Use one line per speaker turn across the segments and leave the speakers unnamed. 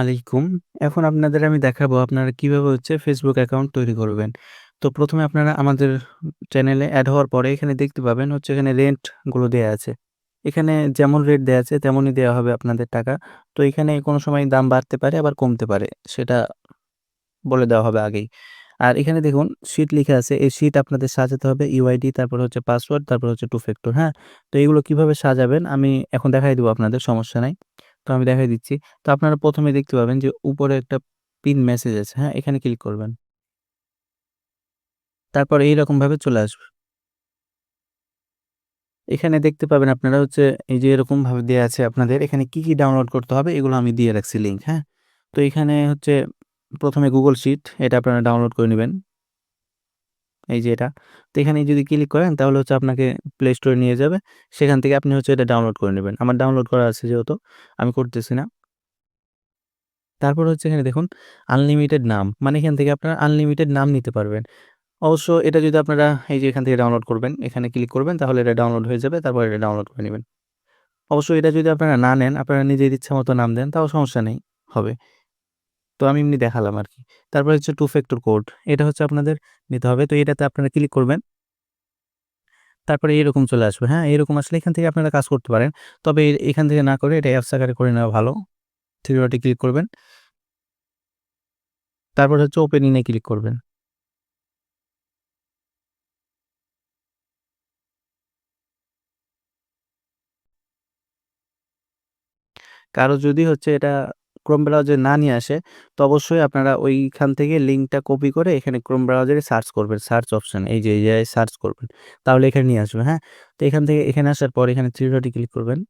আলাইকুম। এখন আপনাদের আমি দেখাবো আপনারা কীভাবে হচ্ছে ফেসবুক অ্যাকাউন্ট তৈরি করবেন। তো প্রথমে আপনারা আমাদের চ্যানেলে অ্যাড হওয়ার পরে এখানে দেখতে পাবেন হচ্ছে এখানে রেন্টগুলো দেয়া আছে। এখানে যেমন রেট দেয়া আছে তেমনই দেওয়া হবে আপনাদের টাকা। তো এখানে কোনো সময় দাম বাড়তে পারে আবার কমতে পারে। সেটা বলে দেওয়া হবে আগেই। আর এখানে দেখুন শিট লিখা আছে। এই শিট আপনাদের সাজাতে হবে UID তারপর হচ্ছে পাসওয়ার্ড তারপর হচ্ছে টু ফ্যাক্টর, হ্যাঁ? তো এগুলো কীভাবে সাজাবেন আমি এখন দেখাই দেবো আপনাদের সমস্যা নাই। তো আমি দেখাই দিচ্ছি। তো আপনারা ১ম এ দেখতে পাবেন যে উপরে একটা পিন মেসেজ আছে, হ্যাঁ? এখানে ক্লিক করবেন। তারপর এইরকমভাবে চলে আসবে। এখানে দেখতে পাবেন আপনারা হচ্ছে এই যে এরকমভাবে দেয়া আছে আপনাদের এখানে কি, কি ডাউনলোড করতে হবে এগুলো আমি দিয়ে রাখছি লিঙ্ক, হ্যাঁ? তো এখানে হচ্ছে ১ম এ Google Sheet এটা আপনারা ডাউনলোড করে নিবেন। এই যে এটা। তো এখানে যদি ক্লিক করেন তাহলে হচ্ছে আপনাকে প্লে স্টোরে নিয়ে যাবে। সেখান থেকে আপনি হচ্ছে এটা ডাউনলোড করে নেবেন আমার ডাউনলোড করা আছে যেহেতু আমি করতেছি না। তারপর হচ্ছে এখানে দেখুন আনলিমিটেড নাম। মানে এখান থেকে আপনারা আনলিমিটেড নাম নিতে পারবেন। অবশ্য এটা যদি আপনারা এই যে এখান থেকে ডাউনলোড করবেন, এখানে ক্লিক করবেন তাহলে এটা ডাউনলোড হয়ে যাবে। তারপর এটা ডাউনলোড করে নিবেন। অবশ্য এটা যদি আপনারা না নেন, আপনারা নিজের ইচ্ছা মতো নাম দেন তাও সমস্যা নেই, হবে। তো আমি এমনি দেখালাম আর কি তারপরে হচ্ছে টু ফ্যাক্টর কোড। এটা হচ্ছে আপনাদের নিতে হবে। তো এটাতে আপনারা ক্লিক করবেন। তারপরে এরকম চলে আসবে, হ্যাঁ? এরকম আসলে এখান থেকে আপনারা কাজ করতে পারেন। তবে এখান থেকে না করে এটা অ্যাপস আকারে করে নেওয়া ভালো। থ্রি ডটে ক্লিক করবেন। তারপর হচ্ছে ওপেন ইন এ ক্লিক করবেন। কারও যদি হচ্ছে এটা Chrome ব্রাউজারে না নিয়ে আসে, তো অবশ্যই আপনারা ওইখান থেকে লিঙ্কটা কপি করে এখানে Chrome ব্রাউজারে সার্চ করবেন। সার্চ অপশান এই যে এই জায়গায় সার্চ করবেন। তাহলে এখানে নিয়ে আসবে, হ্যাঁ? তো এখান থেকে এখানে আসার পর এখানে থ্রি ডটে ক্লিক করবেন।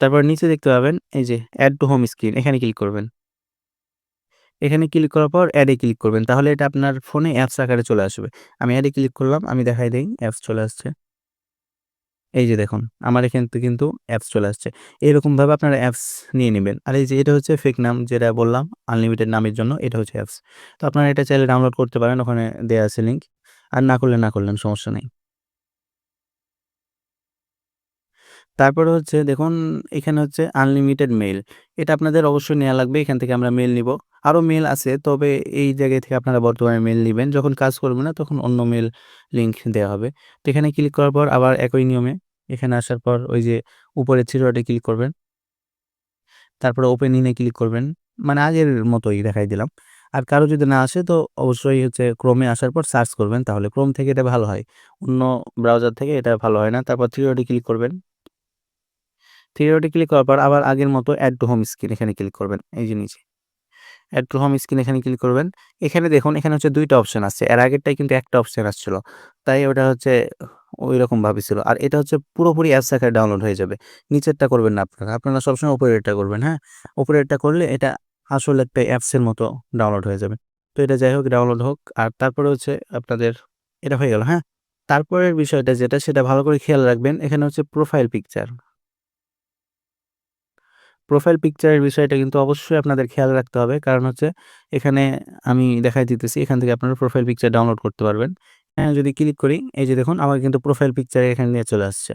তারপর নিচে দেখতে পাবেন এই যে অ্যাড টু হোম স্ক্রিন এখানে ক্লিক করবেন। এখানে ক্লিক করার পর অ্যাডে ক্লিক করবেন। তাহলে এটা আপনার ফোনে অ্যাপস আকারে চলে আসবে। আমি অ্যাডে ক্লিক করলাম। আমি দেখাই দিই অ্যাপস চলে আসছে। এই যে দেখুন, আমার এখান থেকে কিন্তু অ্যাপস চলে আসছে। এরকমভাবে আপনারা অ্যাপস নিয়ে নেবেন আর এই যে এটা হচ্ছে ফেক নাম যেটা বললাম আনলিমিটেড নামের জন্য এটা হচ্ছে অ্যাপস। তো আপনারা এটা চাইলে ডাউনলোড করতে পারেন। ওখানে দেওয়া আছে লিঙ্ক। আর না করলে না করলেন, সমস্যা নাই। তারপরে হচ্ছে দেখুন, এখানে হচ্ছে আনলিমিটেড মেইল। এটা আপনাদের অবশ্যই নেওয়া লাগবে। এখান থেকে আমরা মেল নিবো। আরও মেল আছে, তবে এই জায়গা থেকে আপনারা বর্তমানে মেল নেবেন যখন কাজ করবে না, তখন অন্য মেল লিঙ্ক দেওয়া হবে। তো এখানে ক্লিক করার পর আবার একই নিয়মে এখানে আসার পর ওই যে উপরে থ্রি ডটে ক্লিক করবেন। তারপরে ওপেন ইন ক্লিক করবেন। মানে আগের মতোই দেখাই দিলাম। আর কারও যদি না আসে, তো অবশ্যই হচ্ছে এ আসার পর সার্চ করবেন, তাহলে Chrome থেকে এটা ভালো হয়। অন্য ব্রাউজার থেকে এটা ভালো হয় না। তারপর থ্রি ডটে ক্লিক করবেন। থ্রি ডটে ক্লিক করার পর আবার আগের মতো এড টু হোম স্ক্রিন এখানে ক্লিক করবেন। এই যে নিচে। এড টু হোম স্ক্রিন এখানে ক্লিক করবেন। এখানে দেখুন এখানে হচ্ছে ২ টা অপশন আছে। এর আগেরটাই কিন্তু একটা অপশন আসছিল। তাই ওটা হচ্ছে ঐরকমভাবে ছিল। আর এটা হচ্ছে পুরোপুরি অ্যাপস আকারে ডাউনলোড হয়ে যাবে। নিচেরটা করবেন না আপনারা। আপনারা সবসময় উপরেরটা করবেন, হ্যাঁ? উপরেরটা করলে এটা আসলে একটা অ্যাপসের মতো ডাউনলোড হয়ে যাবে। তো এটা যাই হোক ডাউনলোড হোক। আর তারপরে হচ্ছে আপনাদের এটা হয়ে গেল, হ্যাঁ? তারপরের বিষয়টা যেটা সেটা ভালো করে খেয়াল রাখবেন। এখানে হচ্ছে প্রোফাইল পিকচার। প্রোফাইল পিকচারের বিষয়টা কিন্তু অবশ্যই আপনাদের খেয়াল রাখতে হবে। কারণ হচ্ছে এখানে আমি দেখাই দিতেছি। এখান থেকে আপনারা প্রোফাইল পিকচার ডাউনলোড করতে পারবেন। হ্যাঁ, যদি ক্লিক করি এই যে দেখুন আমার কিন্তু প্রোফাইল পিকচার এখানে নিয়ে চলে আসছে।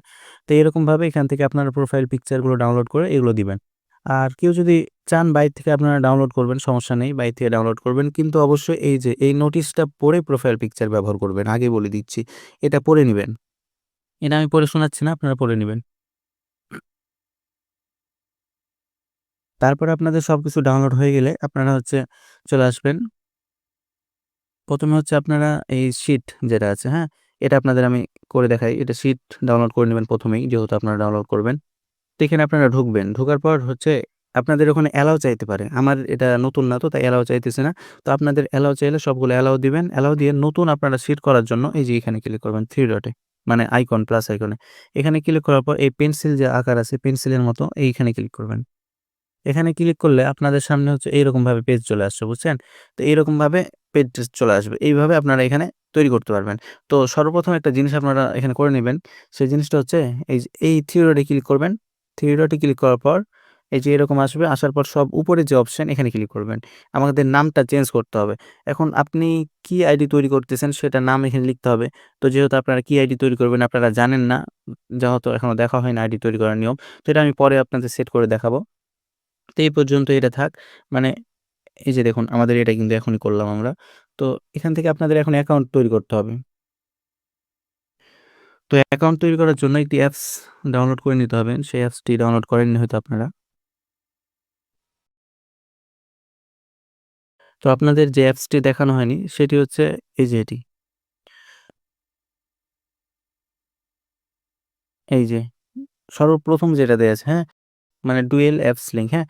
তো এরকমভাবে এখান থেকে আপনারা প্রোফাইল পিকচারগুলো ডাউনলোড করে এগুলো দিবেন। আর কেউ যদি চান বাইর থেকে আপনারা ডাউনলোড করবেন সমস্যা নেই। বাইরে থেকে ডাউনলোড করবেন। কিন্তু অবশ্যই এই যে এই নোটিশটা পড়ে প্রোফাইল পিকচার ব্যবহার করবেন। আগে বলে দিচ্ছি। এটা পড়ে নিবেন। এটা আমি পড়ে শোনাচ্ছি না, আপনারা পড়ে নিবেন। তারপরে আপনাদের সবকিছু ডাউনলোড হয়ে গেলে আপনারা হচ্ছে চলে আসবেন। প্রথমে হচ্ছে আপনারা এই শিট যেটা আছে, হ্যাঁ? এটা আপনাদের আমি করে দেখাই। এটা শিট ডাউনলোড করে নেবেন প্রথমেই যেহেতু আপনারা ডাউনলোড করবেন। তো এখানে আপনারা ঢুকবেন। ঢোকার পর হচ্ছে আপনাদের ওখানে অ্যালাও চাইতে পারে। আমার এটা নতুন না তো তাই অ্যালাও চাইতেছে না। তো আপনাদের অ্যালাও চাইলে সবগুলো অ্যালাও দিবেন। অ্যালাও দিয়ে নতুন আপনারা শিট করার জন্য এই যে এখানে ক্লিক করবেন থ্রি ডটে। মানে আইকন প্লাস আইকনে। এখানে ক্লিক করার পর এই পেন্সিল যে আকার আছে পেন্সিলের মতো এইখানে ক্লিক করবেন। এখানে ক্লিক করলে আপনাদের সামনে হচ্ছে এইরকমভাবে পেজ চলে আসছে, বুঝছেন? তো এইরকমভাবে পেজ চলে আসবে। এইভাবে আপনারা এখানে তৈরি করতে পারবেন। তো সর্বপ্রথম একটা জিনিস আপনারা এখানে করে নেবেন সেই জিনিসটা হচ্ছে এই এই থ্রি ডটে ক্লিক করবেন। থ্রি ডটে ক্লিক করার পর এই যে এরকম আসবে আসার পর সব উপরে যে অপশন এখানে ক্লিক করবেন আমাদের নামটা চেঞ্জ করতে হবে এখন আপনি কি আইডি তৈরি করতেছেন সেটা নাম এখানে লিখতে হবে তো যেহেতু আপনারা কি আইডি তৈরি করবেন আপনারা জানেন না যেহেতু এখনও দেখা হয় না আইডি তৈরি করার নিয়ম এটা আমি পরে আপনাদের সেট করে দেখাবো তো এই পর্যন্ত এটা থাক। মানে এই যে দেখুন, আমাদের এটা কিন্তু এখনই করলাম আমরা। তো এখান থেকে আপনাদের এখন অ্যাকাউন্ট তৈরি করতে হবে। তো অ্যাকাউন্ট তৈরি করার জন্য একটি অ্যাপস ডাউনলোড করে নিতে হবে। সেই অ্যাপসটি ডাউনলোড করেননি হয়তো আপনারা। তো আপনাদের যে অ্যাপসটি দেখানো হয়নি, সেটি হচ্ছে এই যে এটি। এই যে সর্বপ্রথম যেটা দেয়া আছে হ্যাঁ? মানে ডুয়েল অ্যাপস লিঙ্ক হ্যাঁ?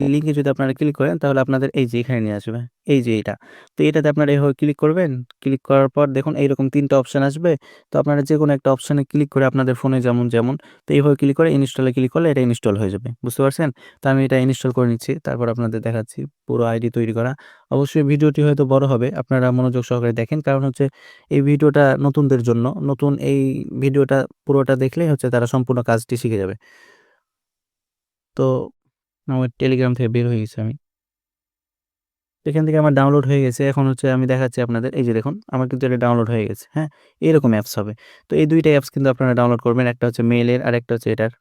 লিঙ্কে যদি আপনারা ক্লিক করেন, তাহলে আপনাদের এই যে এখানে নিয়ে আসবে, এই যে এটা। তো এটাতে আপনারা এভাবে ক্লিক করবেন ক্লিক করার পর দেখুন এইরকম তিনটা অপশান আসবে। তো আপনারা যে কোনো একটা অপশানে ক্লিক করে আপনাদের ফোনে যেমন যেমন, তো এইভাবে ক্লিক করে ইনস্টলে ক্লিক করলে এটা ইনস্টল হয়ে যাবে। বুঝতে পারছেন? তো আমি এটা ইনস্টল করে নিচ্ছি, তারপর আপনাদের দেখাচ্ছি পুরো আইডি তৈরি করা। অবশ্যই ভিডিওটি হয়তো বড় হবে, আপনারা মনোযোগ সহকারে দেখেন, কারণ হচ্ছে এই ভিডিওটা নতুনদের জন্য, নতুন এই ভিডিওটা পুরোটা দেখলেই হচ্ছে তারা সম্পূর্ণ কাজটি শিখে যাবে। তো আমার টেলিগ্রাম থেকে বের হয়ে গেছি আমি। এখান থেকে আমার ডাউনলোড হয়ে গেছে। এখন হচ্ছে আমি দেখাচ্ছি আপনাদের। এই যে দেখুন, আমার কিন্তু এটা ডাউনলোড হয়ে গেছে হ্যাঁ? এরকম অ্যাপস হবে। তো এই দুইটা অ্যাপস কিন্তু আপনারা ডাউনলোড করবেন। একটা হচ্ছে মেলের আর একটা হচ্ছে এটার।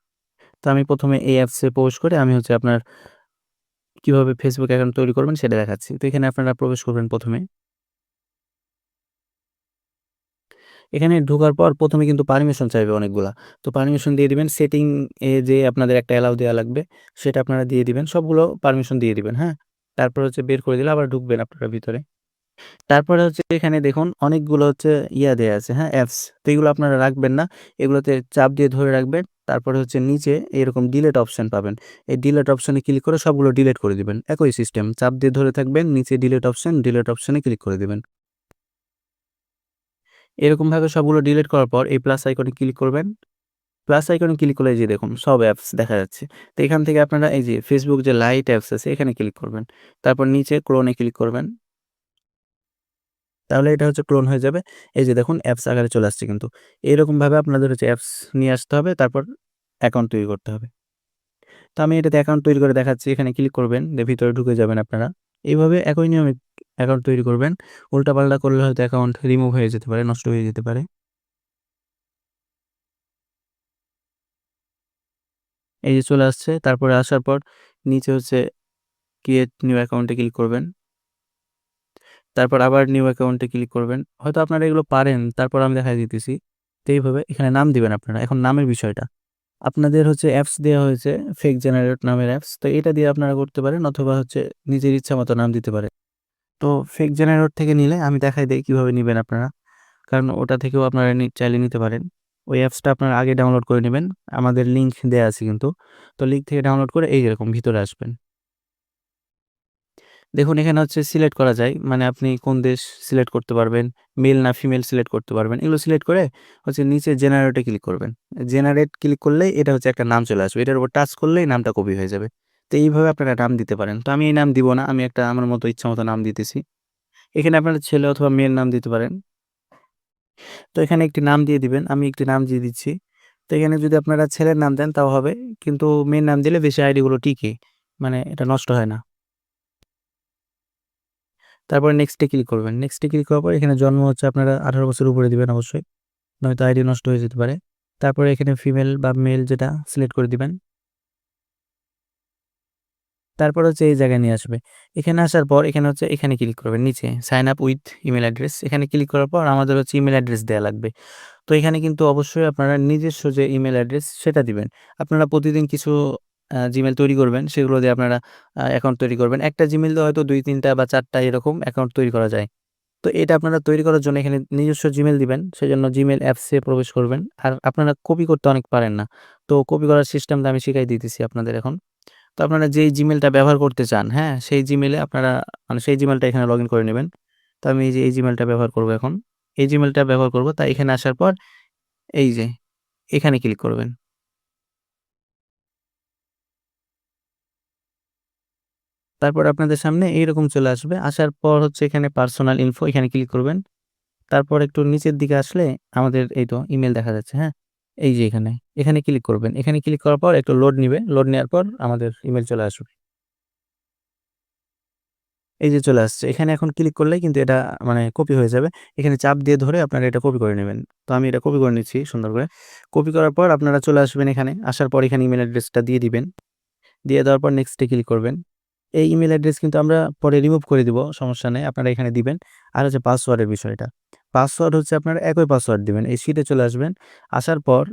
তো আমি প্রথমে এই অ্যাপসে প্রবেশ করে আমি হচ্ছে আপনার কীভাবে ফেসবুক অ্যাকাউন্ট তৈরি করবেন সেটা দেখাচ্ছি। তো এখানে আপনারা প্রবেশ করবেন প্রথমে। এখানে ঢোকার পর প্রথমে কিন্তু পারমিশন চাইবে অনেকগুলা। তো পারমিশন দিয়ে দিবেন সেটিং এ যে আপনাদের একটা অ্যালাউ দেওয়া লাগবে, সেটা আপনারা দিয়ে দিবেন, সবগুলো পারমিশন দিয়ে দিবেন হ্যাঁ? তারপর হচ্ছে বের করে দিলে আবার ঢুকবেন আপনারা ভিতরে। তারপরে হচ্ছে এখানে দেখুন, অনেকগুলো হচ্ছে ইয়া দেয়া আছে হ্যাঁ? অ্যাপস তো এগুলো আপনারা রাখবেন না। এগুলোতে চাপ দিয়ে ধরে রাখবেন, তারপরে হচ্ছে নিচে এরকম ডিলেট অপশন পাবেন। এই ডিলেট অপশনে ক্লিক করে সবগুলো ডিলেট করে দিবেন, একই সিস্টেম চাপ দিয়ে ধরে থাকবেন, নিচে ডিলেট অপশন ডিলেট অপশনে ক্লিক করে দিবেন। এরকমভাবে সবগুলো ডিলিট করার পর এই প্লাস আইকনে ক্লিক করবেন। প্লাস আইকনে ক্লিক করলে যে দেখুন, সব অ্যাপস দেখা যাচ্ছে। তো এখান থেকে আপনারা এই যে ফেসবুক যে লাইট অ্যাপস আছে, এখানে ক্লিক করবেন। তারপর নিচে ক্রোনে ক্লিক করবেন। তাহলে এটা হচ্ছে ক্লোন হয়ে যাবে। এই যে দেখুন অ্যাপস আকারে চলে আসছে কিন্তু। এরকমভাবে আপনাদের হচ্ছে অ্যাপস নিয়ে আসতে হবে, তারপর অ্যাকাউন্ট তৈরি করতে হবে। তো আমি এটাতে অ্যাকাউন্ট তৈরি করে দেখাচ্ছি, এখানে ক্লিক করবেন, দিয়ে ভিতরে ঢুকে যাবেন আপনারা। এইভাবে একই নিয়মে অ্যাকাউন্ট তৈরি করবেন। উল্টাপাল্টা করলে হয়তো অ্যাকাউন্ট রিমুভ হয়ে যেতে পারে, নষ্ট হয়ে যেতে পারে। এই যে চলে আসছে, তারপরে আসার পর নিচে হচ্ছে ক্রিয়েট নিউ অ্যাকাউন্টে ক্লিক করবেন। তারপর আবার নিউ অ্যাকাউন্টে ক্লিক করবেন। হয়তো আপনারা এগুলো পারেন, তারপর আমি দেখা দিতেছি। তো এইভাবে এখানে নাম দিবেন আপনারা, এখন নামের বিষয়টা। আপনাদের হচ্ছে অ্যাপস দেওয়া হয়েছে ফেক জেনারেট নামের অ্যাপস তো এটা দিয়ে আপনারা করতে পারেন, অথবা হচ্ছে নিজের ইচ্ছা মতো নাম দিতে পারে তো ফেক জেনারেটর থেকে নিলে আমি দেখাই দিই কীভাবে নেবেন আপনারা। কারণ ওটা থেকেও আপনারা চাইলে নিতে পারেন। ওই অ্যাপসটা আপনারা আগে ডাউনলোড করে নেবেন। আমাদের লিঙ্ক দেওয়া আছে কিন্তু। তো লিঙ্ক থেকে ডাউনলোড করে এই যেরকম ভিতরে আসবেন। দেখুন, এখানে হচ্ছে সিলেক্ট করা যায়। মানে আপনি কোন দেশ সিলেক্ট করতে পারবেন মেল না ফিমেল সিলেক্ট করতে পারবেন। এগুলো সিলেক্ট করে হচ্ছে নিচে জেনারেটে ক্লিক করবেন। জেনারেট ক্লিক করলেই এটা হচ্ছে একটা নাম চলে আসবে। এটার উপর টাচ করলেই নামটা কপি হয়ে যাবে। তো এইভাবে আপনারা নাম দিতে পারেন। তো আমি এই নাম দিব না, আমি একটা আমার মতো ইচ্ছা মতো নাম দিতেছি। এখানে আপনারা ছেলে অথবা মেয়ের নাম দিতে পারেন। তো এখানে একটি নাম দিয়ে দিবেন, আমি একটি নাম দিয়ে দিচ্ছি। তো এখানে যদি আপনারা ছেলের নাম দেন তাও হবে, কিন্তু মেয়ের নাম দিলে বেশি আইডিগুলো টিকে মানে এটা নষ্ট হয় না। তারপরে নেক্সটে ক্লিক করবেন। নেক্সটে ক্লিক করার পর এখানে জন্ম হচ্ছে আপনারা আঠারো বছর উপরে দিবেন অবশ্যই, নয়তো আইডি নষ্ট হয়ে যেতে পারে। তারপরে এখানে ফিমেল বা মেল যেটা সিলেক্ট করে দিবেন। তারপর হচ্ছে এই জায়গায় নিয়ে আসবে। এখানে আসার পর এখানে হচ্ছে এখানে ক্লিক করবেন নিচে sign up with email address এখানে ক্লিক করার পর আমাদের হচ্ছে ইমেল অ্যাড্রেস দেওয়া লাগবে। তো এখানে কিন্তু অবশ্যই আপনারা নিজস্ব যে ইমেল অ্যাড্রেস সেটা দিবেন। আপনারা প্রতিদিন কিছু জিমেল তৈরি করবেন, সেগুলো দিয়ে আপনারা অ্যাকাউন্ট তৈরি করবেন। একটা জিমেল দিয়ে হয়তো দুই, তিনটা বা চারটা এরকম অ্যাকাউন্ট তৈরি করা যায়। তো এটা আপনারা তৈরি করার জন্য এখানে নিজস্ব জিমেল দিবেন, সেজন্য জিমেল অ্যাপসে প্রবেশ করবেন। আর আপনারা কপি করতে অনেক পারেন না। তো কপি করার সিস্টেমটা আমি শিখাই দিতেছি আপনাদের এখন। তো আপনারা যেই জিমেলটা ব্যবহার করতে চান হ্যাঁ? সেই জিমেলে আপনারা মানে সেই জিমেলটা এখানে লগ করে নেবেন। তো আমি এই যে, এই জিমেলটা ব্যবহার করব এখন। এই জিমেলটা ব্যবহার করব তাই এখানে আসার পর এই যে, এখানে ক্লিক করবেন। তারপর আপনাদের সামনে এইরকম চলে আসবে। আসার পর হচ্ছে এখানে পার্সোনাল ইনফো এখানে ক্লিক করবেন। তারপর একটু নিচের দিকে আসলে আমাদের এই তো ইমেল দেখা যাচ্ছে হ্যাঁ? এই যে এখানে, এখানে ক্লিক করবেন। এখানে ক্লিক করার পর একটু লোড নিবে। লোড নেওয়ার পর আমাদের ইমেল চলে আসবে। এই যে চলে আসছে। এখানে এখন ক্লিক করলেই কিন্তু এটা মানে কপি হয়ে যাবে। এখানে চাপ দিয়ে ধরে আপনারা এটা কপি করে নেবেন। তো আমি এটা কপি করে নিচ্ছি সুন্দর করে। কপি করার পর আপনারা চলে আসবেন এখানে। আসার পর এখানে ইমেল অ্যাড্রেসটা দিয়ে দিবেন। দিয়ে দেওয়ার পর নেক্সট ক্লিক করবেন। এই ইমেল অ্যাড্রেস কিন্তু আমরা পরে রিমুভ করে দিব, সমস্যা নেই। আপনারা এখানে দিবেন। আর হচ্ছে পাসওয়ার্ডের বিষয়টা। পাসওয়ার্ড হচ্ছে আপনারা একই পাসওয়ার্ড দিবেন। এই শিটে চলে আসবেন। আসার পর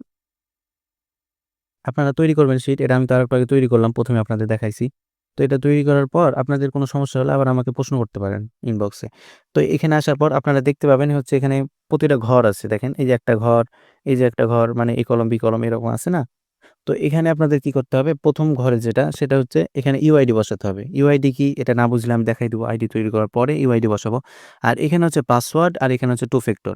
আপনারা তৈরি করবেন শিট। এটা আমি তো আরেকটু আগে তৈরি করলাম। প্রথমে আপনাদের দেখাইছি। তো এটা তৈরি করার পর আপনাদের কোনো সমস্যা হলে আবার আমাকে প্রশ্ন করতে পারেন ইনবক্সে। তো এখানে আসার পর আপনারা দেখতে পাবেন হচ্ছে এখানে প্রতিটা ঘর আছে দেখেন। এই যে একটা ঘর, এই যে একটা ঘর মানে এই কলম, বি কলম এরকম আছে না? তো এখানে আপনাদের কি করতে হবে? প্রথম ঘরে যেটা সেটা হচ্ছে এখানে ইউআইডি বসাতে হবে। ইউআইডি কি? এটা না বুঝলে আমি দেখাই দেবো আইডি তৈরি করার পরে ইউআইডি বসাবো। আর এখানে হচ্ছে পাসওয়ার্ড আর এখানে হচ্ছে টু ফ্যাক্টর।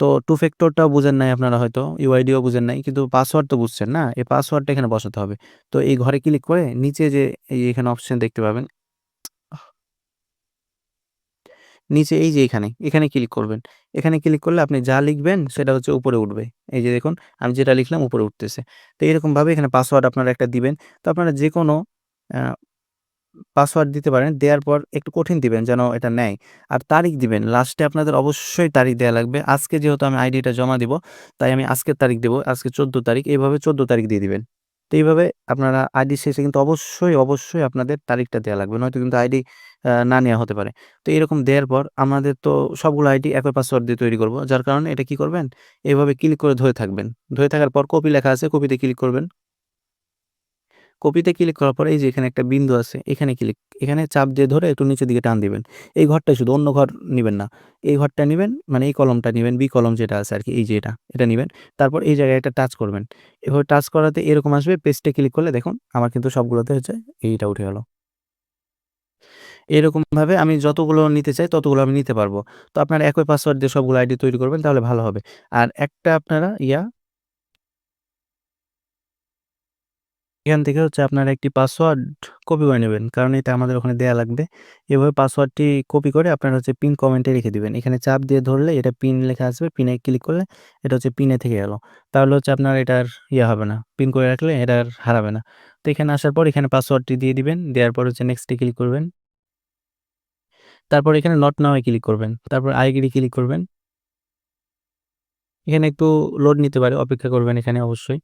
তো টু ফ্যাক্টরটাও বুঝেন নাই আপনারা হয়তো, ইউআইডিও বুঝেন নাই। কিন্তু পাসওয়ার্ড তো বুঝছেন না? এই পাসওয়ার্ডটা এখানে বসাতে হবে। তো এই ঘরে ক্লিক করে নিচে যে এখানে অপশন দেখতে পাবেন নিচে এই যে এখানে, এখানে ক্লিক করবেন। এখানে ক্লিক করলে আপনি যা লিখবেন সেটা হচ্ছে উপরে উঠবে। এই যে দেখুন আমি যেটা লিখলাম উপরে উঠতেছে। তো এরকমভাবে এখানে পাসওয়ার্ড আপনারা একটা দিবেন। তো আপনারা যে কোনো পাসওয়ার্ড দিতে পারেন। দেওয়ার পর একটু কঠিন দিবেন যেন এটা নেয়। আর তারিখ দিবেন। লাস্টে আপনাদের অবশ্যই তারিখ দেওয়া লাগবে। আজকে যেহেতু আমি আইডিটা জমা দিব, তাই আমি আজকের তারিখ দেবো আজকে ১৪ তারিখ। এইভাবে ১৪ তারিখ দিয়ে দিবেন। তো এইভাবে আপনারা আইডি শেষে কিন্তু অবশ্যই, অবশ্যই আপনাদের তারিখটা দেওয়া লাগবে। নয়তো কিন্তু আইডি না নেওয়া হতে পারে। তো এরকম দেওয়ার পর আমাদের তো সবগুলো আইডি একই পাসওয়ার্ড দিয়ে তৈরি করব। যার কারণে এটা কি করবেন? এভাবে ক্লিক করে ধরে থাকবেন। ধরে থাকার পর কপি লেখা আছে, কপিতে ক্লিক করবেন। কপিতে ক্লিক করার পরে এই যে এখানে একটা বিন্দু আছে, এখানে ক্লিক এখানে চাপ দিয়ে ধরে একটু নিচের দিকে টান দিবেন। এই ঘরটাই শুধু অন্য ঘর নিবেন না। এই ঘরটা নিবেন মানে এই কলমটা নিবেন, বি কলম যেটা আছে আর কি এই যে এটা, এটা নিবেন। তারপর এই জায়গায় একটা টাচ করবেন। এভাবে টাচ করাতে এরকম আসবে, পেস্টে ক্লিক করলে দেখুন আমার কিন্তু সবগুলোতে হচ্ছে এইটা উঠে গেল। এরকমভাবে আমি যতগুলো নিতে চাই ততগুলো আমি নিতে পারব। তো আপনারা একই পাসওয়ার্ড দিয়ে সবগুলো আইডি তৈরি করবেন তাহলে ভালো হবে। আর একটা আপনারা ইয়া এখান থেকে হচ্ছে আপনারা একটি পাসওয়ার্ড কপি করে নেবেন। কারণ এটা আমাদের ওখানে দেয়া লাগবে। এভাবে পাসওয়ার্ডটি কপি করে আপনারা হচ্ছে পিন কমেন্টে রেখে দিবেন। এখানে চাপ দিয়ে ধরলে এটা পিন লেখা আসবে। পিনে ক্লিক করলে এটা হচ্ছে পিনে থেকে গেল। তাহলে হচ্ছে আপনার এটার ইয়ে হবে না। পিন করে রাখলে এটা আর হারাবে না। তো এখানে আসার পর এখানে পাসওয়ার্ডটি দিয়ে দিবেন। দেওয়ার পর হচ্ছে নেক্সট ক্লিক করবেন। তারপর এখানে নট নাও ক্লিক করবেন। তারপর আই এগ্রি ক্লিক করবেন। এখানে একটু লোড নিতে পারে। অপেক্ষা করবেন এখানে অবশ্যই।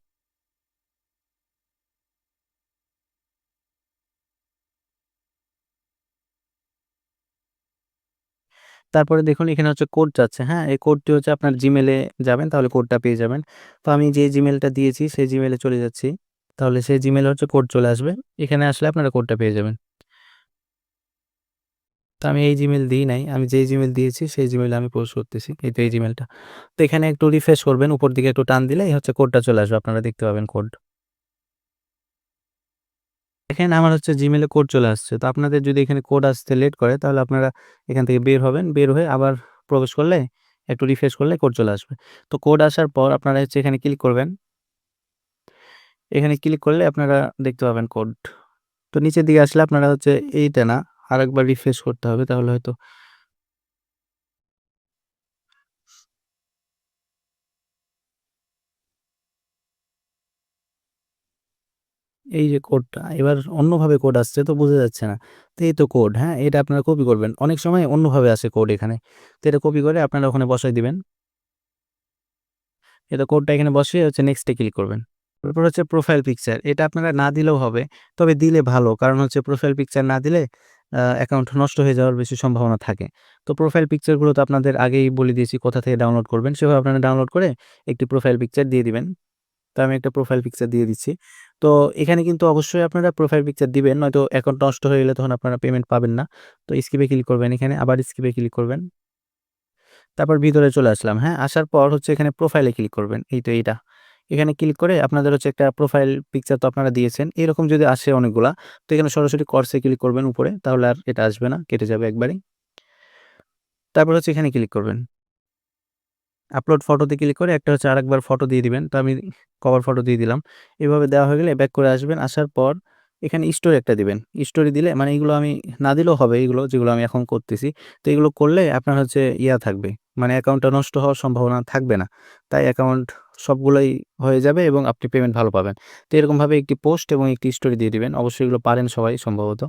তারপরে দেখুন, এখানে হচ্ছে কোড যাচ্ছে হ্যাঁ? এই কোডটি হচ্ছে আপনার জিমেলে যাবেন, তাহলে কোডটা পেয়ে যাবেন। তো আমি যে জিমেলটা দিয়েছি, সেই জিমেলে চলে যাচ্ছি। তাহলে সেই এ হচ্ছে কোড চলে আসবে। এখানে আসলে আপনারা কোডটা পেয়ে যাবেন। তো আমি এই জিমেল দিই নাই। আমি যেই জিমেল দিয়েছি, সেই এ আমি পোস্ট করতেছি। এই তো এই জিমেলটা তো এখানে একটু রিফ্রেশ করবেন। উপর দিকে একটু টান দিলেই হচ্ছে কোডটা চলে আসবে। আপনারা দেখতে পাবেন কোড। দেখেন আমার হচ্ছে জিমেলে কোড চলে আসছে। তো আপনাদের যদি এখানে কোড আসতে লেট করে, তাহলে আপনারা এখান থেকে বের হবেন। বের হয়ে আবার প্রবেশ করলে, একটু রিফ্রেশ করলে কোড চলে আসবে। তো কোড আসার পর আপনারা হচ্ছে এখানে ক্লিক করবেন। এখানে ক্লিক করলে আপনারা দেখতে পাবেন কোড। তো নিচের দিকে আসলে আপনারা হচ্ছে এইটা না, আরেকবার রিফ্রেশ করতে হবে, তাহলে হয়তো এই যে কোডটা এবার অন্যভাবে কোড আসছে তো বোঝা যাচ্ছে না। তো এই তো কোড, হ্যাঁ? এটা আপনারা কপি করবেন। অনেক সময় অন্যভাবে আসে কোড এখানে। তো এটা কপি করে আপনারা ওখানে বসায় দিবেন। এটা কোডটা এখানে বসিয়ে হচ্ছে নেক্সট ক্লিক করবেন। তারপর হচ্ছে প্রোফাইল পিকচার। এটা আপনারা না দিলেও হবে। তবে দিলে ভালো। কারণ হচ্ছে প্রোফাইল পিকচার না দিলে অ্যাকাউন্ট নষ্ট হয়ে যাওয়ার বেশি সম্ভাবনা থাকে। তো প্রোফাইল পিকচারগুলো তো আপনাদের আগেই বলে দিয়েছি কোথা থেকে ডাউনলোড করবেন। সেভাবে আপনারা ডাউনলোড করে একটি প্রোফাইল পিকচার দিয়ে দিবেন। তো আমি একটা প্রোফাইল পিকচার দিয়ে দিচ্ছি। তো এখানে কিন্তু অবশ্যই আপনারা প্রোফাইল পিকচার দিবেন। নয়তো অ্যাকাউন্ট নষ্ট হয়ে গেলে তখন আপনারা পেমেন্ট পাবেন না। তো স্কিপে ক্লিক করবেন এখানে। আবার স্কিপে ক্লিক করবেন। তারপর ভিতরে চলে আসলাম, হ্যাঁ? আসার পর হচ্ছে এখানে প্রোফাইলে ক্লিক করবেন। এই তো এইটা। এখানে ক্লিক করে আপনাদের হচ্ছে একটা প্রোফাইল পিকচার তো আপনারা দিয়েছেন। এরকম যদি আসে অনেকগুলা, তো এখানে সরাসরি কর্সে ক্লিক করবেন উপরে। তাহলে আর এটা আসবে না, কেটে যাবে একবারেই। তারপর হচ্ছে এখানে ক্লিক করবেন। আপলোড ফটোতে ক্লিক করে একটা হচ্ছে আরেকবার ফটো দিয়ে দিবেন। তো আমি কভার ফটো দিয়ে দিলাম। এভাবে দেওয়া হয়ে গেলে ব্যাক করে আসবেন। আসার পর এখানে স্টোরি একটা দিবেন। স্টোরি দিলে মানে এগুলো আমি না দিলেও হবে এগুলো যেগুলো আমি এখন করতেছি। তো এগুলো করলে আপনার হচ্ছে ইয়া থাকবে। মানে অ্যাকাউন্টটা নষ্ট হওয়ার সম্ভাবনা থাকবে না। তাই অ্যাকাউন্ট সবগুলোই হয়ে যাবে এবং আপনি পেমেন্ট ভালো পাবেন। তো এরকমভাবে একটি পোস্ট এবং একটি স্টোরি দিয়ে দিবেন। অবশ্যই এগুলো পারেন সবাই সম্ভবত।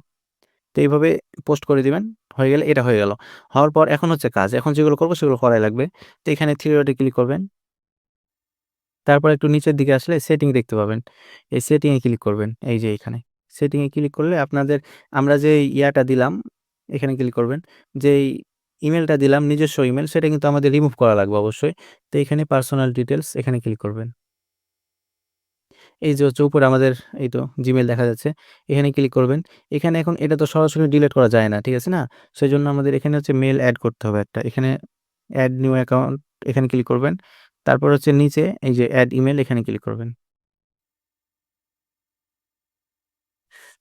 তো এইভাবে পোস্ট করে দিবেন। হয়ে গেলে এটা হয়ে গেল। হওয়ার পর এখন হচ্ছে কাজ। এখন যেগুলো করব সেগুলো করাই লাগবে। তো এখানে থ্রি ডটে ক্লিক করবেন। তারপর একটু নিচের দিকে আসলে সেটিং দেখতে পাবেন। এই সেটিংয়ে ক্লিক করবেন। এই যে এখানে। সেটিংয়ে ক্লিক করলে আপনাদের, আমরা যে ইয়াটা দিলাম, এখানে ক্লিক করবেন। যেই ইমেলটা দিলাম, নিজস্ব ইমেল সেটা কিন্তু আমাদের রিমুভ করা লাগবে অবশ্যই। তো এখানে পার্সোনাল ডিটেলস এখানে ক্লিক করবেন। এই যে হচ্ছে উপরে আমাদের এই তো জিমেল দেখা যাচ্ছে। এখানে ক্লিক করবেন। এখানে এখন এটা তো সরাসরি ডিলিট করা যায় না। ঠিক আছে না? সেই জন্য আমাদের এখানে হচ্ছে মেইল অ্যাড করতে হবে একটা। এখানে অ্যাড নিউ অ্যাকাউন্ট এখানে ক্লিক করবেন। তারপর হচ্ছে নিচে এই যে অ্যাড ইমেল এখানে ক্লিক করবেন।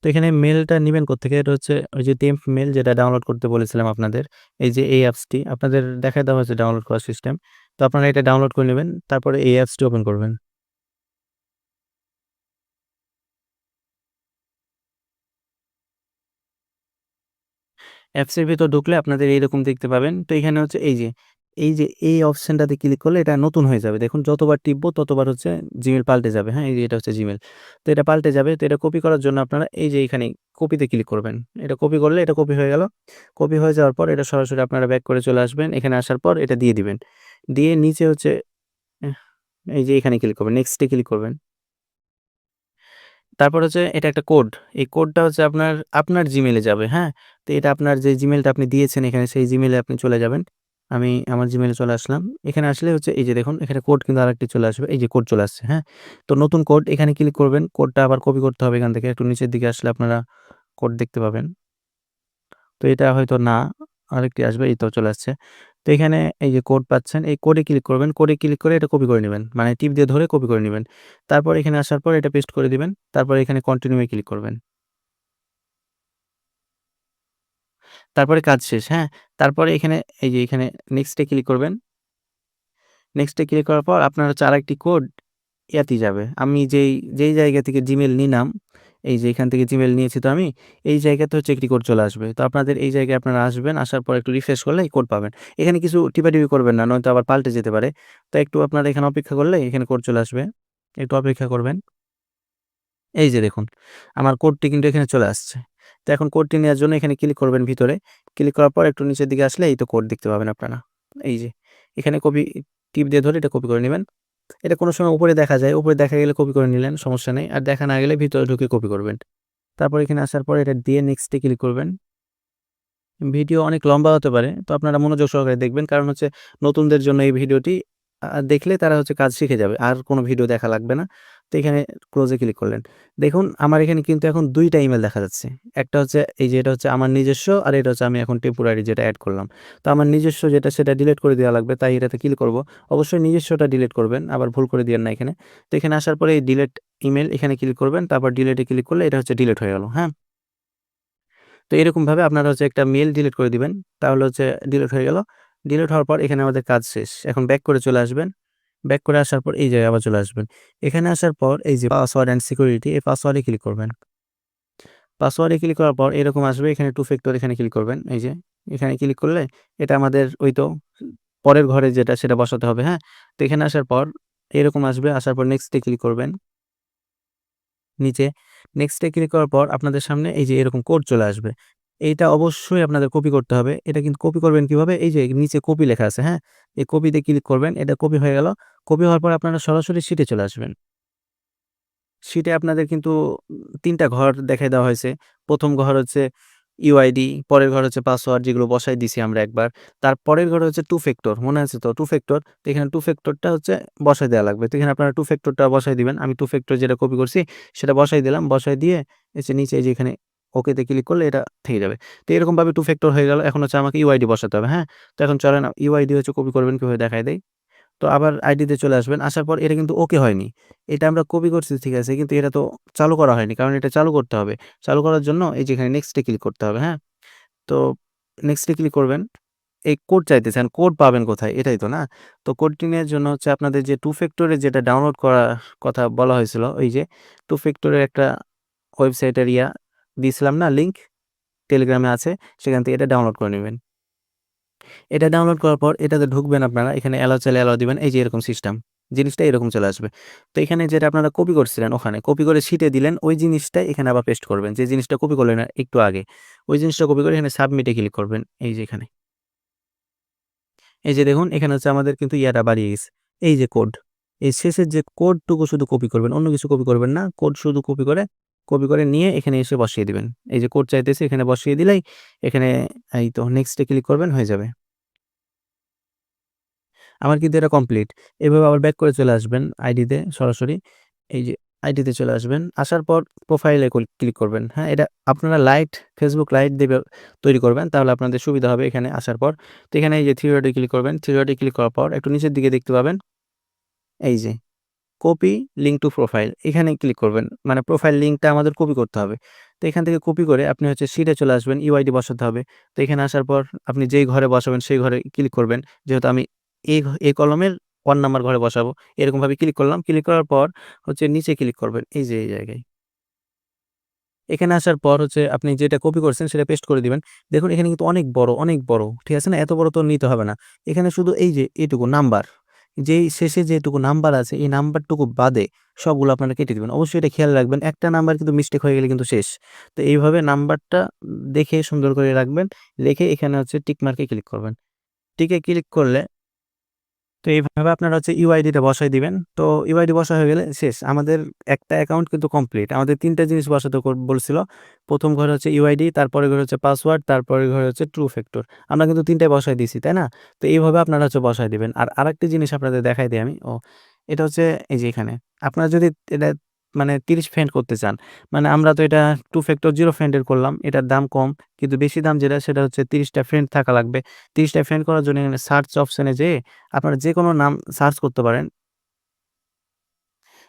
তো এখানে মেলটা নেবেন কোত্থেকে? এটা হচ্ছে ওই যে টেম্প মেইল যেটা ডাউনলোড করতে বলেছিলাম আপনাদের। এই যে এই অ্যাপসটি আপনাদের দেখায় দেওয়া হয়েছে ডাউনলোড করার সিস্টেম। তো আপনারা এটা ডাউনলোড করে নেবেন, তারপরে এই অ্যাপসটি ওপেন করবেন। অ্যাপসের ভিতর ঢুকলে আপনাদের এইরকম দেখতে পাবেন। তো এখানে হচ্ছে এই যে, এই যে এই অপশানটাতে ক্লিক করলে এটা নতুন হয়ে যাবে। দেখুন যতবার টিপবো ততবার হচ্ছে জিমেল পাল্টে যাবে। হ্যাঁ? এই যে এটা হচ্ছে জিমেল তো এটা পাল্টে যাবে। তো এটা কপি করার জন্য আপনারা এই যে এখানে কপিতে ক্লিক করবেন। এটা কপি করলে এটা কপি হয়ে গেল। কপি হয়ে যাওয়ার পর এটা সরাসরি আপনারা ব্যাক করে চলে আসবেন। এখানে আসার পর এটা দিয়ে দিবেন। দিয়ে নিচে হচ্ছে এই যে এখানে ক্লিক করবেন। নেক্সটে ক্লিক করবেন। তারপর হচ্ছে এটা একটা কোড। এই কোডটা হচ্ছে আপনার, আপনার জিমেলে যাবে। হ্যাঁ? তো এটা আপনার যে জিমেলটা আপনি দিয়েছেন এখানে সেই জিমেলে আপনি চলে যাবেন। আমি আমার জিমেলে চলে আসলাম। এখানে আসলে হচ্ছে এই যে দেখুন এখানে কোড কিন্তু আরেকটি চলে আসবে। এই যে কোড চলে আসছে। হ্যাঁ? তো নতুন কোড এখানে ক্লিক করবেন। কোডটা আবার কপি করতে হবে এখান থেকে। একটু নিচের দিকে আসলে আপনারা কোড দেখতে পাবেন। তো এটা হয়তো না। আরেকটি আসবে। এই তো চলে আসছে। তো এখানে এই যে কোড পাচ্ছেন। এই কোডে ক্লিক করবেন। কোডে ক্লিক করে এটা কপি করে নেবেন মানে টিপ দিয়ে ধরে কপি করে নেবেন তারপর এখানে আসার পর এটা পেস্ট করে দিবেন। তারপর এখানে কন্টিনিউ ক্লিক করবেন। তারপরে কাজ শেষ। হ্যাঁ? তারপরে এখানে এই যে এখানে নেক্সট ক্লিক করবেন। নেক্সট ক্লিক করার পর আপনার হচ্ছে আরেকটি কোড ইয়াতেই যাবে। আমি যেই, যেই জায়গা থেকে জিমেল নিলাম, এই যে এখান থেকে জিমেল নিয়েছি তো আমি, এই জায়গাতে হচ্ছে একটি কোড চলে আসবে। তো আপনাদের এই জায়গায় আপনারা আসবেন। আসার পর একটু রিফ্রেশ করলে এই কোড পাবেন। এখানে কিছু টিপাটিপি করবেন না, নয়তো আবার পাল্টে যেতে পারে। তো একটু আপনারা এখানে অপেক্ষা করলে এখানে কোড চলে আসবে। একটু অপেক্ষা করবেন। এই যে দেখুন, আমার কোডটি কিন্তু এখানে চলে আসছে। তো এখন কোডটি নেওয়ার জন্য এখানে ক্লিক করবেন ভিতরে। ক্লিক করার পর একটু নিচের দিকে আসলে এই তো কোড দেখতে পাবেন আপনারা। এই যে, এখানে কপি টিপ দিয়ে ধরে এটা কপি করে নিবেন। এটা কোনো সময় উপরে দেখা যায়। উপরে দেখা গেলে কপি করে নিলেন, সমস্যা নেই। আর দেখা না গেলে ভিতরে ঢুকে কপি করবেন। তারপর এখানে আসার পর এটা দিয়ে নেক্সটে ক্লিক করবেন। ভিডিও অনেক লম্বা হতে পারে। তো আপনারা মনোযোগ সহকারে দেখবেন। কারণ হচ্ছে নতুনদের জন্য এই ভিডিওটি দেখলে তারা হচ্ছে কাজ শিখে যাবে। আর কোনো ভিডিও দেখা লাগবে না। তো এখানে ক্লোজে ক্লিক করলেন। দেখুন, আমার এখানে কিন্তু এখন দুইটা ইমেল দেখা যাচ্ছে। একটা হচ্ছে, এই যে এটা হচ্ছে আমার নিজস্ব আর এটা হচ্ছে আমি এখন টেম্পোরারি যেটা অ্যাড করলাম। তো আমার নিজস্ব যেটা সেটা ডিলিট করে দেওয়া লাগবে। তাই এটাতে ক্লিক করব। অবশ্যই নিজস্বটা ডিলিট করবেন। আবার ভুল করে দিয়েন না এখানে। তো এখানে আসার পরে এই ডিলেট ইমেল এখানে ক্লিক করবেন। তারপর ডিলেটে ক্লিক করলে এটা হচ্ছে ডিলিট হয়ে গেল। হ্যাঁ? তো এরকমভাবে আপনারা হচ্ছে একটা মেল ডিলিট করে দিবেন। তাহলে হচ্ছে ডিলিট হয়ে গেল। ডিলিট হওয়ার পর এখানে আমাদের কাজ শেষ। এখন ব্যাক করে চলে আসবেন। ব্যাক করে আসার পর এই জায়গায় আবার চলে আসবেন। এখানে আসার পর এই যে পাসওয়ার্ড অ্যান্ড সিকিউরিটি এই পাসওয়ার্ডে ক্লিক করবেন। পাসওয়ার্ডে ক্লিক করার পর এরকম আসবে। এখানে টু ফ্যাক্টর এখানে ক্লিক করবেন। এই যে এখানে ক্লিক করলে এটা আমাদের ওই তো পরের ঘরে যেটা, সেটা বসাতে হবে। হ্যাঁ? তো এখানে আসার পর এরকম আসবে। আসার পর নেক্সট ক্লিক করবেন। নিচে নেক্সট ক্লিক করার পর আপনাদের সামনে এই যে এরকম কোড চলে আসবে। এইটা অবশ্যই আপনাদের কপি করতে হবে। এটা কিন্তু কপি করবেন কীভাবে? এই যে নিচে কপি লেখা আছে। হ্যাঁ? এই কপিতে ক্লিক করবেন। এটা কপি হয়ে গেল। কপি হওয়ার পর আপনারা সরাসরি শিটে চলে আসবেন। শিটে আপনাদের কিন্তু ৩ টা ঘর দেখায় দেওয়া হয়েছে। প্রথম ঘর হচ্ছে ইউআইডি, পরের ঘর হচ্ছে পাসওয়ার্ড যেগুলো বসায় দিছি আমরা একবার। তার পরের ঘরে হচ্ছে টু ফ্যাক্টর মনে আছে তো? Two factor. তো এখানে টু ফ্যাক্টরটা হচ্ছে বসাই দেওয়া লাগবে। তো এখানে আপনারা টু ফ্যাক্টরটা বসাই দিবেন। আমি টু ফ্যাক্টর যেটা কপি করছি সেটা বসাই দিলাম। বসায় দিয়ে যে নিচে যে এখানে ওকেতে ক্লিক করলে এটা থেকে যাবে। তো এরকমভাবে টু ফ্যাক্টর হয়ে গেল। এখন হচ্ছে আমাকে ইউআইডি বসাতে হবে। হ্যাঁ? তো এখন চলেন ইউআইডি হচ্ছে কপি করবেন, কীভাবে দেখায় দেয় তো আবার আইডিতে চলে আসবেন। আসার পর এটা কিন্তু ওকে হয়নি। এটা আমরা কপি করছি, ঠিক আছে। কিন্তু এটা তো চালু করা হয়নি। কারণ এটা চালু করতে হবে। চালু করার জন্য এই যে এখানে নেক্সট ক্লিক করতে হবে। হ্যাঁ? তো নেক্সট ক্লিক করবেন। এই কোড চাইতেছেন। কোড পাবেন কোথায়? এটাই তো, না? তো কোডটি নেয়ার জন্য হচ্ছে আপনাদের যে টু ফ্যাক্টরের যেটা ডাউনলোড করার কথা বলা হয়েছিল, ওই যে টু ফ্যাক্টর এর একটা ওয়েবসাইটের ইয়া দিয়েছিলাম না লিঙ্ক টেলিগ্রামে আছে। সেখান থেকে এটা ডাউনলোড করে নেবেন এটা ডাউনলোড করার পর এটাতে ঢুকবেন আপনারা। এখানে অ্যালাও চাইলে অ্যালাও দিবেন। এই যে এরকম সিস্টেম। জিনিসটা এরকম চলে আসবে। তো এখানে যেটা আপনারা কপি করছিলেন ওখানে, কপি করে শিটে দিলেন ওই জিনিসটাই এখানে আবার পেস্ট করবেন। যে জিনিসটা কপি করলেন একটু আগে, ওই জিনিসটা কপি করে এখানে সাবমিটে ক্লিক করবেন। এই যে এখানে। এই যে দেখুন এখানে হচ্ছে আমাদের কিন্তু ইয়াটা বাড়িয়ে গেছে। এই যে কোড। এই শেষের যে কোডটুকু শুধু কপি করবেন। অন্য কিছু কপি করবেন না। কোড শুধু কপি করে, কপি করে নিয়ে এখানে এসে বসিয়ে দিবেন। এই যে কোড চাইতেছে, এখানে বসিয়ে দিলেই এখানে এই তো নেক্সট ক্লিক করবেন, হয়ে যাবে। আমার কিন্তু এটা কমপ্লিট। এভাবে আবার ব্যাক করে চলে আসবেন আইডিতে সরাসরি। এই যে আইডিতে চলে আসবেন। আসার পর প্রোফাইলে ক্লিক করবেন। হ্যাঁ? এটা আপনারা লাইট ফেসবুক লাইট দিয়ে বে তৈরি করবেন। তাহলে আপনাদের সুবিধা হবে এখানে আসার পর। তো এখানে এই যে থ্রি ডটে ক্লিক করবেন। থ্রি ডটে ক্লিক করার পর একটু নিচের দিকে দেখতে পাবেন। এই যে কপি লিঙ্ক টু প্রোফাইল এখানে ক্লিক করবেন। মানে প্রোফাইল লিঙ্কটা আমাদের কপি করতে হবে। তো এখান থেকে কপি করে আপনি হচ্ছে সিটে চলে আসবেন। ইউআইডি বসাতে হবে। তো এখানে আসার পর আপনি যেই ঘরে বসাবেন সেই ঘরে ক্লিক করবেন। যেহেতু আমি এই এই কলমের ওয়ান নাম্বার ঘরে বসাবো। এরকমভাবে ক্লিক করলাম। ক্লিক করার পর হচ্ছে নিচে ক্লিক করবেন। এই যে এই জায়গায়। এখানে আসার পর হচ্ছে আপনি যেটা কপি করছেন সেটা পেস্ট করে দিবেন। দেখুন এখানে কিন্তু অনেক বড়, অনেক বড়। ঠিক আছে না? এত বড় তো নিতে হবে না। এখানে শুধু এই যে এটুকু নাম্বার, যেই শেষে যেটুকু নাম্বার আছে, এই নাম্বারটুকু বাদে সবগুলো আপনারা কেটে দেবেন অবশ্যই এটা খেয়াল রাখবেন। একটা নাম্বার কিন্তু মিস্টেক হয়ে গেলে কিন্তু শেষ। তো এইভাবে নাম্বারটা দেখে সুন্দর করে রাখবেন। রেখে এখানে হচ্ছে টিক মার্কে ক্লিক করবেন। টিকে ক্লিক করলে তো এইভাবে আপনারা হচ্ছে ইউআইডিটা বসাই দিবেন। তো ইউআইডি বসা হয়ে গেলে শেষ। আমাদের একটা অ্যাকাউন্ট কিন্তু কমপ্লিট। আমাদের তিনটা জিনিস বসাতে বলছিল। প্রথম ঘরে হচ্ছে ইউআইডি, তারপরে ঘরে হচ্ছে পাসওয়ার্ড, তারপরে ঘরে হচ্ছে ট্রু ফ্যাক্টর। আমরা কিন্তু ৩ টাই বসায় দিছি, তাই না? তো এইভাবে আপনারা হচ্ছে বসাই দিবেন। আর আরেকটি জিনিস আপনাদের দেখাই দিই আমি। ও এটা হচ্ছে এই যে এখানে। আপনারা যদি এটা মানে ৩০ ফ্রেন্ড করতে চান। মানে আমরা তো এটা টু ফ্যাক্টর 0 ফ্রেন্ডের করলাম। এটার দাম কম। কিন্তু বেশি দাম যেটা সেটা হচ্ছে ৩০ টা ফ্রেন্ড থাকা লাগবে। ৩০ টা ফ্রেন্ড করার জন্য সার্চ অপশানে যেয়ে আপনারা যে কোনো নাম সার্চ করতে পারেন।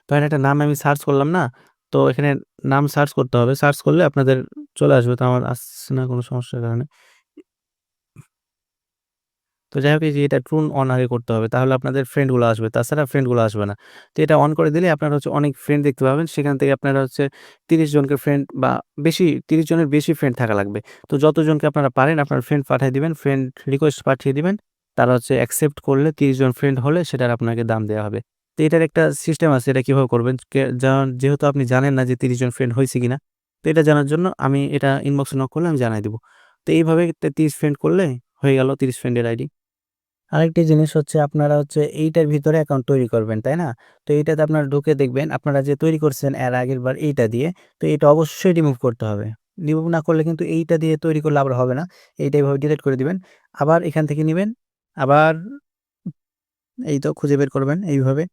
ধরেন একটা নাম আমি সার্চ করলাম না? তো এখানে নাম সার্চ করতে হবে। সার্চ করলে আপনাদের চলে আসবে। তো আমার আসছে না কোনো সমস্যার কারণে। তো যাই হোক এই যে এটা টুন অন আগে করতে হবে। তাহলে আপনাদের ফ্রেন্ডগুলো আসবে। তাছাড়া ফ্রেন্ডগুলো আসবে না। তো এটা অন করে দিলে আপনারা হচ্ছে অনেক ফ্রেন্ড দেখতে পাবেন। সেখান থেকে আপনারা হচ্ছে ৩০ জনকে ফ্রেন্ড বা বেশি ৩০ জনের বেশি ফ্রেন্ড থাকা লাগবে। তো যতজনকে আপনারা পারেন আপনার ফ্রেন্ড পাঠিয়ে দিবেন। ফ্রেন্ড রিকোয়েস্ট পাঠিয়ে দিবেন। তারা হচ্ছে অ্যাকসেপ্ট করলে ৩০ জন ফ্রেন্ড হলে সেটার আপনাকে দাম দেওয়া হবে। তো এটার একটা সিস্টেম আছে। এটা কীভাবে করবেন? যেহেতু আপনি জানেন না যে ৩০ জন ফ্রেন্ড হইছে কিনা। তো এটা জানার জন্য আমি এটা ইনবক্সে নক করলে আমি জানায় দেবো তো এইভাবে তিরিশ ফ্রেন্ড করলে হয়ে গেল ৩০ ফ্রেন্ডের আইডি। আরেকটি জিনিস হচ্ছে আপনারা হচ্ছে এইটার ভিতরে অ্যাকাউন্ট তৈরি করবেন, তাই না? তো এইটাতে আপনারা ঢুকে দেখবেন আপনারা যে তৈরি করছেন এর আগের বার এইটা দিয়ে, তো এটা অবশ্যই রিমুভ করতে হবে। রিমুভ না করলে কিন্তু এইটা দিয়ে তৈরি করলে আবার হবে না। এইটা এইভাবে ডিলিট করে দিবেন। আবার এখান থেকে নেবেন আবার এই তো খুঁজে বের করবেন এইভাবে।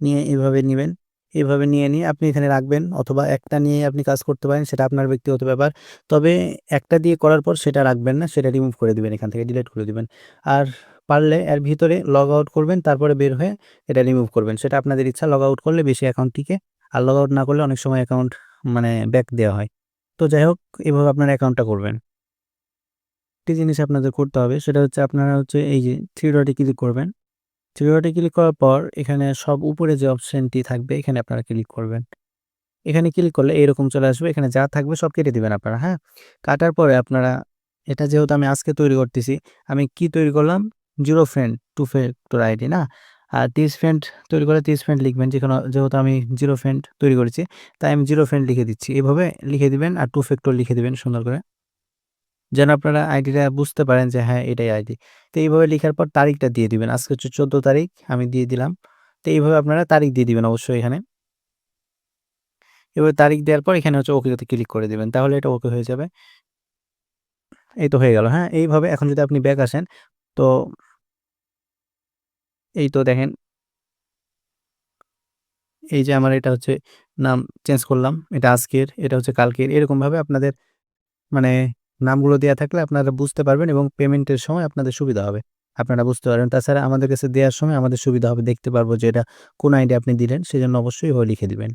নিয়ে এইভাবে নিবেন। এভাবে নিয়ে, নিয়ে আপনি এখানে রাখবেন অথবা একটা নিয়ে আপনি কাজ করতে পারেন সেটা আপনার ব্যক্তিগত ব্যাপার। তবে একটা দিয়ে করার পর সেটা রাখবেন না, সেটা রিমুভ করে দিবেন এখান থেকে ডিলিট করে দিবেন। আর পারলে এর ভিতরে লগ আউট করবেন তারপরে বের হয়ে এটা রিমুভ করবেন। সেটা আপনাদের ইচ্ছা। লগ আউট করলে বেশি অ্যাকাউন্টটিকে আর লগ আউট না করলে অনেক সময় অ্যাকাউন্ট মানে ব্যাক দেওয়া হয়। তো যাই হোক এভাবে আপনারা অ্যাকাউন্টটা করবেন। একটি জিনিস আপনাদের করতে হবে সেটা হচ্ছে আপনারা হচ্ছে এই যে থ্রি ডটে ক্লিক করবেন। থ্রি ডটে ক্লিক করার পর এখানে সব উপরে যে অপশনটি থাকবে এখানে আপনারা ক্লিক করবেন। এখানে ক্লিক করলে এরকম চলে আসবে। এখানে যা থাকবে সব কেটে দিবেন আপনারা, হ্যাঁ? কাটার পরে আপনারা এটা যেহেতু আমি আজকে তৈরি করতেছি, আমি কি তৈরি করলাম? 0 ফ্রেন্ড, টু ফ্যাক্টর আইডি না? আর 30 ফ্রেন্ড তৈরি করে 30 ফ্রেন্ড লিখবেন। যেখানে যেহেতু আমি জিরো ফ্রেন্ড তৈরি করেছি, তাই আমি জিরো ফ্রেন্ড লিখে দিচ্ছি। এভাবে লিখে দিবেন আর টু ফ্যাক্টর লিখে দিবেন সুন্দর করে। যেন আপনারা আইডিটা বুঝতে পারেন যে হ্যাঁ, এটাই আইডি। তো এইভাবে লিখার পর তারিখটা দিয়ে দিবেন। আজকে হচ্ছে ১৪ তারিখ আমি দিয়ে দিলাম। তো এইভাবে আপনারা তারিখ দিয়ে দিবেন অবশ্যই এখানে। এভাবে তারিখ দেওয়ার পর এখানে হচ্ছে ওকেতে ক্লিক করে দিবেন। তাহলে এটা ওকে হয়ে যাবে। এই তো হয়ে গেল, হ্যাঁ? এইভাবে এখন যদি আপনি ব্যাক আসেন তো এই তো দেখেন এই যে আমার এটা হচ্ছে নাম চেঞ্জ করলাম। এটা আজকের, এটা হচ্ছে কালকের। এরকমভাবে আপনাদের মানে নামগুলো দেয়া থাকলে আপনারা বুঝতে পারবেন এবং পেমেন্টের সময় আপনাদের সুবিধা হবে। আপনারা বুঝতে পারবেন। তাছাড়া আমাদের কাছে দেয়ার সময় আমাদের সুবিধা হবে। দেখতে পারব যে এটা কোন আইডি আপনি দিলেন। সেজন্য অবশ্যই এভাবে লিখে দিবেন।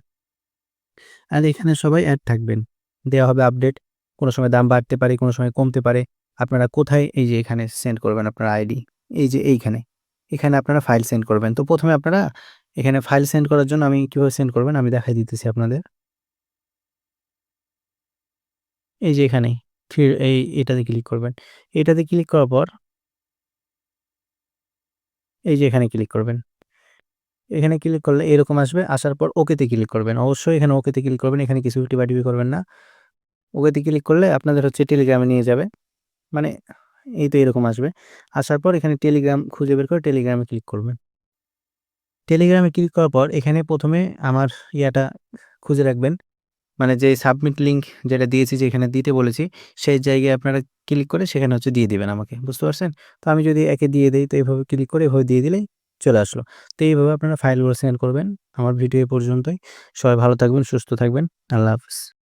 আর এখানে সবাই অ্যাড থাকবেন। দেওয়া হবে আপডেট। কোনো সময় দাম বাড়তে পারে, কোনো সময় কমতে পারে। আপনারা কোথায় এই যে এখানে সেন্ড করবেন আপনার আইডি। এই যে এইখানে। এখানে আপনারা ফাইল সেন্ড করবেন। তো প্রথমে আপনারা এখানে ফাইল সেন্ড করার জন্য আমি কীভাবে সেন্ড করবেন আমি দেখাই দিতেছি আপনাদের। এই যে এখানে থ্রি এই এটাতে ক্লিক করবেন। এটাতে ক্লিক করার পর এই যে এখানে ক্লিক করবেন। এখানে ক্লিক করলে এরকম আসবে। আসার পর ওকেতে ক্লিক করবেন। অবশ্যই এখানে ওকেতে ক্লিক করবেন। এখানে কিছু টিপাটিপি করবেন না। ওকেতে ক্লিক করলে আপনাদের হচ্ছে টেলিগ্রামে নিয়ে যাবে। মানে এই তো এরকম আসবে। আসার পর এখানে টেলিগ্রাম খুঁজে বের করে টেলিগ্রামে ক্লিক করবেন। টেলিগ্রামে ক্লিক করার পর এখানে প্রথমে আমার ইয়াটা খুঁজে রাখবেন। মানে যে সাবমিট লিঙ্ক যেটা দিয়েছি যে এখানে দিতে বলেছি, সেই জায়গায় আপনারা ক্লিক করে সেখানে হচ্ছে দিয়ে দিবেন আমাকে। বুঝতে পারছেন? তো আমি যদি একে দিয়ে দিই তো এইভাবে ক্লিক করে এভাবে দিয়ে দিলেই চলে আসলো। তো এইভাবে আপনারা ফাইলগুলো সেন্ড করবেন। আমার ভিডিও পর্যন্তই। সবাই ভালো থাকবেন, সুস্থ থাকবেন। আল্লাহ হাফেজ।